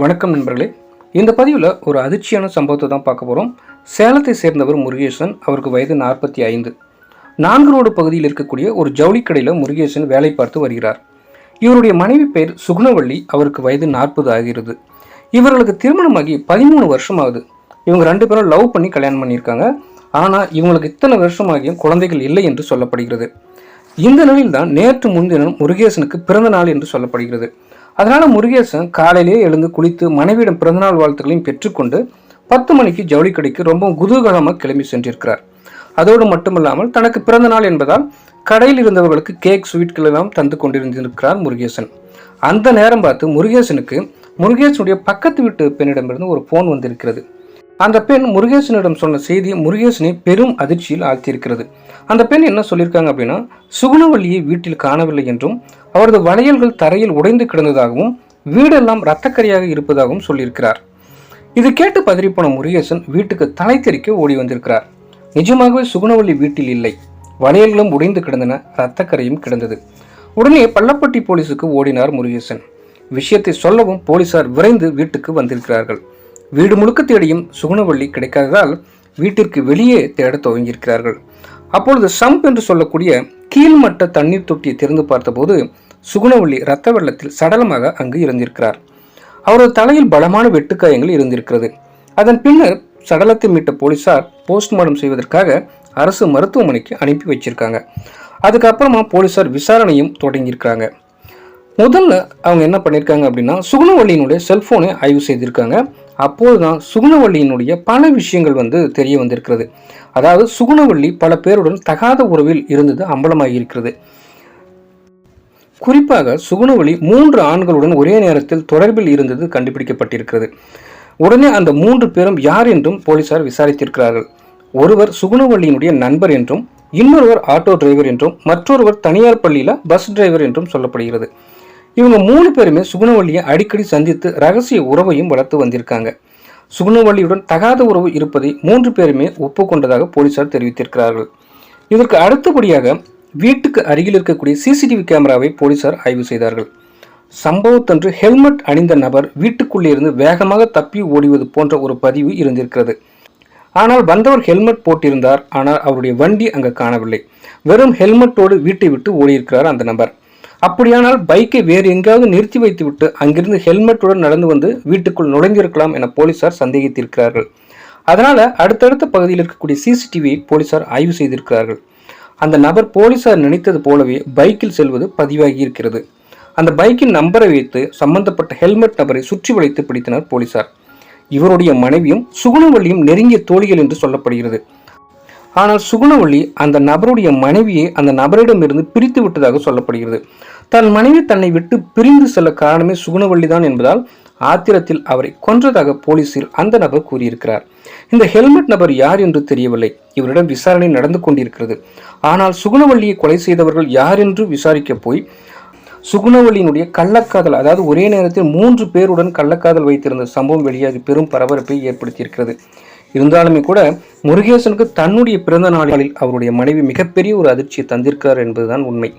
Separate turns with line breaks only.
வணக்கம் நண்பர்களே. இந்த பதிவில் ஒரு அதிர்ச்சியான சம்பவத்தை தான் பார்க்க போகிறோம் சேலத்தை சேர்ந்தவர் முருகேசன் அவருக்கு வயது நாற்பத்தி ஐந்து. நான்கு ரோடு பகுதியில் இருக்கக்கூடிய ஒரு ஜவுளி கடையில் முருகேசன் வேலை பார்த்து வருகிறார். இவருடைய மனைவி பெயர் சுகுணவள்ளி அவருக்கு வயது நாற்பது ஆகிறது. இவர்களுக்கு திருமணமாகி பதிமூணு வருஷம் ஆகுது இவங்க ரெண்டு பேரும் லவ் பண்ணி கல்யாணம் பண்ணியிருக்காங்க. ஆனால் இவங்களுக்கு இத்தனை வருஷமாகியும் குழந்தைகள் இல்லை என்று சொல்லப்படுகிறது. இந்த நிலையில் தான் நேற்று முன்தினம் முருகேசனுக்கு பிறந்த நாள் என்று சொல்லப்படுகிறது. அதனால் முருகேசன் காலையிலேயே எழுந்து குளித்து மனைவியிடம் பிறந்தநாள் வாழ்த்துக்களையும் பெற்றுக்கொண்டு பத்து மணிக்கு ஜவுளி கடைக்கு ரொம்ப குதூகலமாக கிளம்பி சென்றிருக்கிறார். அதோடு மட்டுமல்லாமல் தனக்கு பிறந்த நாள் என்பதால் கடையில் இருந்தவர்களுக்கு கேக் ஸ்வீட்கள் எல்லாம் தந்து கொண்டிருந்திருக்கிறார் முருகேசன். அந்த நேரம் பார்த்து முருகேசனுக்கு முருகேசனுடைய பக்கத்து வீட்டு பெண்ணிடமிருந்து ஒரு ஃபோன் வந்திருக்கிறது. அந்த பெண் முருகேசனிடம் சொன்ன செய்தி முருகேசனை பெரும் அதிர்ச்சியில் ஆழ்த்தியிருக்கிறது. அந்த பெண் என்ன சொல்லியிருக்காங்க அப்படின்னா சுகுணவல்லியை வீட்டில் காணவில்லை என்றும் அவரது வளையல்கள் தரையில் உடைந்து கிடந்ததாகவும் வீடெல்லாம் இரத்தக்கரியாக இருப்பதாகவும் சொல்லியிருக்கிறார். இது கேட்டு பதறிப்போன முருகேசன் வீட்டுக்கு தலை தெறிக்க ஓடி வந்திருக்கிறார். நிஜமாகவே சுகுணவல்லி வீட்டில் இல்லை. வளையல்களும் உடைந்து கிடந்தன இரத்தக்கரையும் கிடந்தது. உடனே பள்ளப்பட்டி போலீசுக்கு ஓடினார் முருகேசன். விஷயத்தை சொல்லவும் போலீசார் விரைந்து வீட்டுக்கு வந்திருக்கிறார்கள். வீடு முழுக்க தேடியும் சுகுணவள்ளி கிடைக்காததால் வீட்டிற்கு வெளியே தேடத் துவங்கியிருக்கிறார்கள். அப்பொழுது சம்ப் என்று சொல்லக்கூடிய கீழ்மட்ட தண்ணீர் தொட்டியை திறந்து பார்த்தபோது சுகுணவள்ளி இரத்த வெள்ளத்தில் சடலமாக அங்கு இருந்திருக்கிறார். அவரது தலையில் பலமான வெட்டுக்காயங்கள் இருந்திருக்கிறது. அதன் பின்னர் சடலத்தை மீட்ட போலீசார் போஸ்ட்மார்டம் செய்வதற்காக அரசு மருத்துவமனைக்கு அனுப்பி வச்சிருக்காங்க. அதுக்கப்புறமா போலீசார் விசாரணையும் தொடங்கியிருக்கிறாங்க. முதல்ல அவங்க என்ன பண்ணியிருக்காங்க அப்படின்னா சுகுணவள்ளியினுடைய செல்போனை ஆய்வு செய்திருக்காங்க. அப்போது தான் சுகுணவள்ளியினுடைய பல விஷயங்கள் வந்து தெரிய வந்திருக்கிறது. அதாவது சுகுணவள்ளி பல பேருடன் தகாத உறவில் இருந்தது அம்பலமாகி இருக்கிறது குறிப்பாக சுகுணவள்ளி மூன்று ஆண்களுடன் ஒரே நேரத்தில் தொடர்பில் இருந்தது கண்டுபிடிக்கப்பட்டிருக்கிறது. உடனே அந்த மூன்று பேரும் யார் என்றும் போலீசார் விசாரித்திருக்கிறார்கள். ஒருவர் சுகுணவள்ளியினுடைய நண்பர் என்றும் இன்னொருவர் ஆட்டோ டிரைவர் என்றும் மற்றொருவர் தனியார் பள்ளியில் பஸ் டிரைவர் என்றும் சொல்லப்படுகிறது. இவங்க மூணு பேருமே சுகுணவள்ளியை அடிக்கடி சந்தித்து ரகசிய உறவையும் வளர்த்து வந்திருக்காங்க. சுகுணவள்ளியுடன் தகாத உறவு இருப்பதை மூன்று பேருமே ஒப்புக்கொண்டதாக போலீசார் தெரிவித்திருக்கிறார்கள். இதற்கு அடுத்தபடியாக வீட்டுக்கு அருகில் இருக்கக்கூடிய சிசிடிவி கேமராவை போலீசார் ஆய்வு செய்தார்கள். சம்பவத்தன்று ஹெல்மெட் அணிந்த நபர் வீட்டுக்குள்ளே இருந்து வேகமாக தப்பி ஓடிவது போன்ற ஒரு பதிவு இருந்திருக்கிறது. ஆனால் வந்தவர் ஹெல்மெட் போட்டிருந்தார். ஆனால் அவருடைய வண்டி அங்கு காணவில்லை. வெறும் ஹெல்மெட்டோடு வீட்டை விட்டு ஓடியிருக்கிறார் அந்த நபர். அப்படியானால் பைக்கை வேறு எங்காவது நிறுத்தி வைத்துவிட்டு அங்கிருந்து ஹெல்மெட்டுடன் நடந்து வந்து வீட்டுக்குள் நுழைந்திருக்கலாம் என போலீசார் சந்தேகித்திருக்கிறார்கள். அதனால் அடுத்தடுத்த பகுதியில் இருக்கக்கூடிய சிசிடிவியை போலீசார் ஆய்வு செய்திருக்கிறார்கள். அந்த நபர் போலீசார் நினைத்தது போலவே பைக்கில் செல்வது பதிவாகி இருக்கிறது. அந்த பைக்கின் நம்பரை வைத்து சம்பந்தப்பட்ட ஹெல்மெட் நபரை சுற்றி வளைத்து பிடித்தனர் போலீசார். இவருடைய மனைவியும் சுகுணவள்ளியும் நெருங்கிய தோழிகள் என்று சொல்லப்படுகிறது. ஆனால் சுகுணவள்ளி அந்த நபருடைய மனைவியை அந்த நபரிடமிருந்து பிரித்து விட்டதாக சொல்லப்படுகிறது. தன் மனைவி தன்னை விட்டு பிரிந்து செல்ல காரணமே சுகுணவள்ளி தான் என்பதால் ஆத்திரத்தில் அவரை கொன்றதாக போலீசில் அந்த நபர் கூறியிருக்கிறார். இந்த ஹெல்மெட் நபர் யார் என்று தெரியவில்லை. இவரிடம் விசாரணை நடந்து கொண்டிருக்கிறது. ஆனால் சுகுணவள்ளியை கொலை செய்தவர்கள் யார் என்று விசாரிக்க போய் சுகுணவள்ளியினுடைய கள்ளக்காதல் அதாவது ஒரே நேரத்தில் மூன்று பேருடன் கள்ளக்காதல் வைத்திருந்த சம்பவம் வெளியாகி பெரும் பரபரப்பை ஏற்படுத்தியிருக்கிறது. இருந்தாலுமே கூட முருகேசனுக்கு தன்னுடைய பிறந்த நாளில் அவருடைய மனைவி மிகப்பெரிய ஒரு அதிர்ச்சியை தந்திருக்கிறார் என்பதுதான் உண்மை.